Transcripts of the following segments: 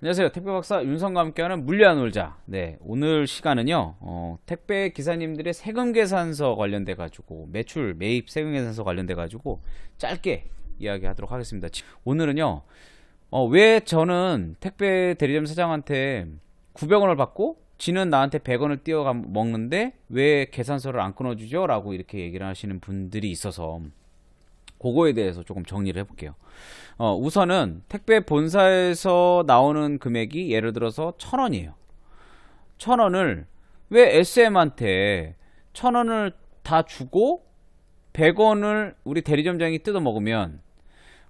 안녕하세요. 택배 박사 윤성과 함께하는 물리안 놀자. 네, 오늘 시간은요, 어, 택배 기사님들의 세금 계산서 관련돼 가지고 매출 매입 세금 계산서 관련돼 가지고 짧게 이야기하도록 하겠습니다. 지- 오늘은요, 어, 왜 저는 택배 대리점 사장한테 900원을 받고 지는 나한테 100원을 띄어 먹는데 왜 계산서를 안 끊어주죠? 라고 이렇게 얘기를 하시는 분들이 있어서 그거에 대해서 조금 정리를 해볼게요. 어, 우선은 택배 본사에서 나오는 금액이 예를 들어서 천 원이에요. 천 원을 왜 SM한테 천 원을 다 주고 100원을 우리 대리점장이 뜯어 먹으면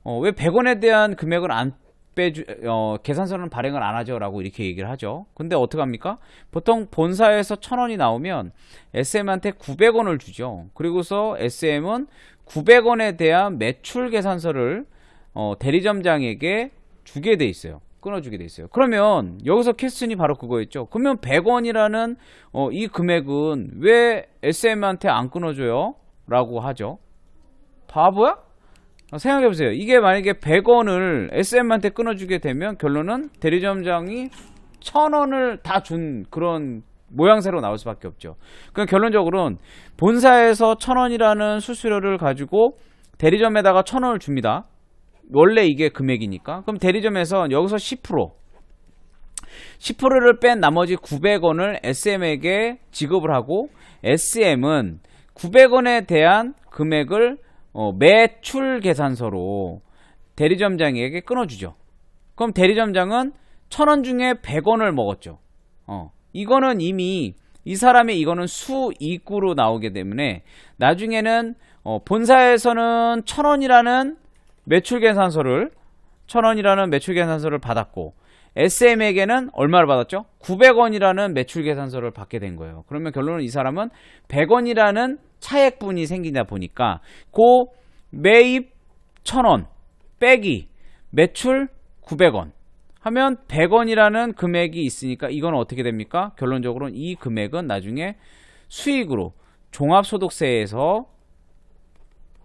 어, 왜 100원에 대한 금액을 안 빼주 어, 계산서는 발행을 안 하죠라고 이렇게 얘기를 하죠. 근데 어떻게 합니까? 보통 본사에서 천 원이 나오면 SM한테 900원을 주죠. 그리고서 SM은 900원에 대한 매출 계산서를 어, 대리점장에게 주게 돼 있어요. 끊어주게 돼 있어요. 그러면 여기서 캐스틴이 바로 그거였죠. 그러면 100원이라는 어, 이 금액은 왜 SM한테 안 끊어줘요? 라고 하죠. 바보야? 어, 생각해보세요. 이게 만약에 100원을 SM한테 끊어주게 되면 결론은 대리점장이 1000원을 다 준 그런 모양새로 나올 수밖에 없죠. 그럼 결론적으로는 본사에서 1000원이라는 수수료를 가지고 대리점에다가 1000원을 줍니다. 원래 이게 금액이니까. 그럼 대리점에서 여기서 10% 10%를 뺀 나머지 900원을 SM에게 지급을 하고 SM은 900원에 대한 금액을 어, 매출 계산서로 대리점장에게 끊어주죠. 그럼 대리점장은 1000원 중에 100원을 먹었죠. 어, 이거는 이미 이 사람의 이거는 수익으로 나오기 때문에 나중에는 어, 본사에서는 1000원이라는 매출 계산서를 1000원이라는 매출 계산서를 받았고 SM에게는 얼마를 받았죠? 900원이라는 매출 계산서를 받게 된 거예요. 그러면 결론은 이 사람은 100원이라는 차액분이 생기다 보니까 그 매입 1000원 빼기 매출 900원 하면 100원이라는 금액이 있으니까 이건 어떻게 됩니까? 결론적으로는 이 금액은 나중에 수익으로 종합소득세에서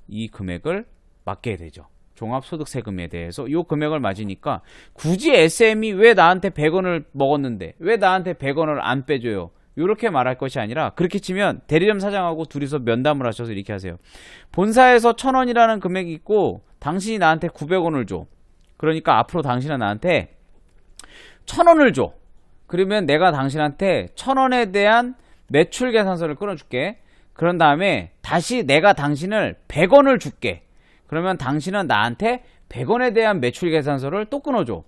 이 금액을 맞게 되죠. 종합소득세금에 대해서 이 금액을 맞으니까 굳이 SM이 왜 나한테 100원을 먹었는데 왜 나한테 100원을 안 빼줘요? 이렇게 말할 것이 아니라 그렇게 치면 대리점 사장하고 둘이서 면담을 하셔서 이렇게 하세요. 본사에서 1000원이라는 금액이 있고 당신이 나한테 900원을 줘. 그러니까 앞으로 당신은 나한테 1000원을 줘. 그러면 내가 당신한테 1000원에 대한 매출 계산서를 끊어줄게. 그런 다음에 다시 내가 당신을 100원을 줄게. 그러면 당신은 나한테 100원에 대한 매출 계산서를 또 끊어줘.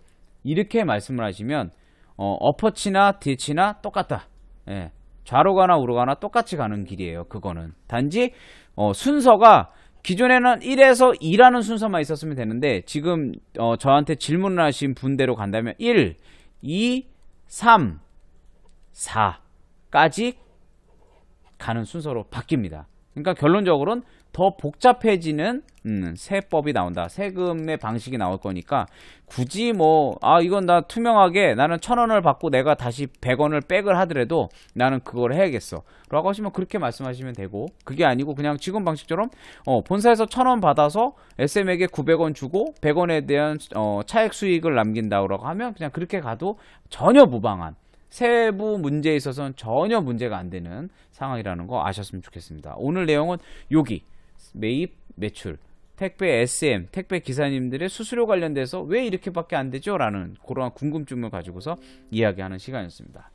이렇게 말씀을 하시면 어, 어퍼치나 뒤치나 똑같다. 예. 좌로 가나 우로 가나 똑같이 가는 길이에요. 그거는 단지 어, 순서가 기존에는 1에서 2라는 순서만 있었으면 되는데 지금 어, 저한테 질문을 하신 분대로 간다면 1, 2, 3, 4까지 가는 순서로 바뀝니다. 그러니까 결론적으로는 더 복잡해지는 음, 세법이 나온다. 세금의 방식이 나올 거니까 굳이 뭐 아 이건 나 투명하게 나는 천 원을 받고 내가 다시 백 원을 백을 하더라도 나는 그걸 해야겠어. 라고 하시면 그렇게 말씀하시면 되고 그게 아니고 그냥 지금 방식처럼 어, 본사에서 천 원 받아서 SM에게 900원 주고 100원에 대한 어, 차액 수익을 남긴다고 하면 그냥 그렇게 가도 전혀 무방한 세부 문제에 있어서는 전혀 문제가 안 되는 상황이라는 거 아셨으면 좋겠습니다. 오늘 내용은 여기 매입 매출 택배 SM 택배 기사님들의 수수료 관련돼서 왜 이렇게밖에 안 되죠? 라는 그러한 궁금증을 가지고서 이야기하는 시간이었습니다.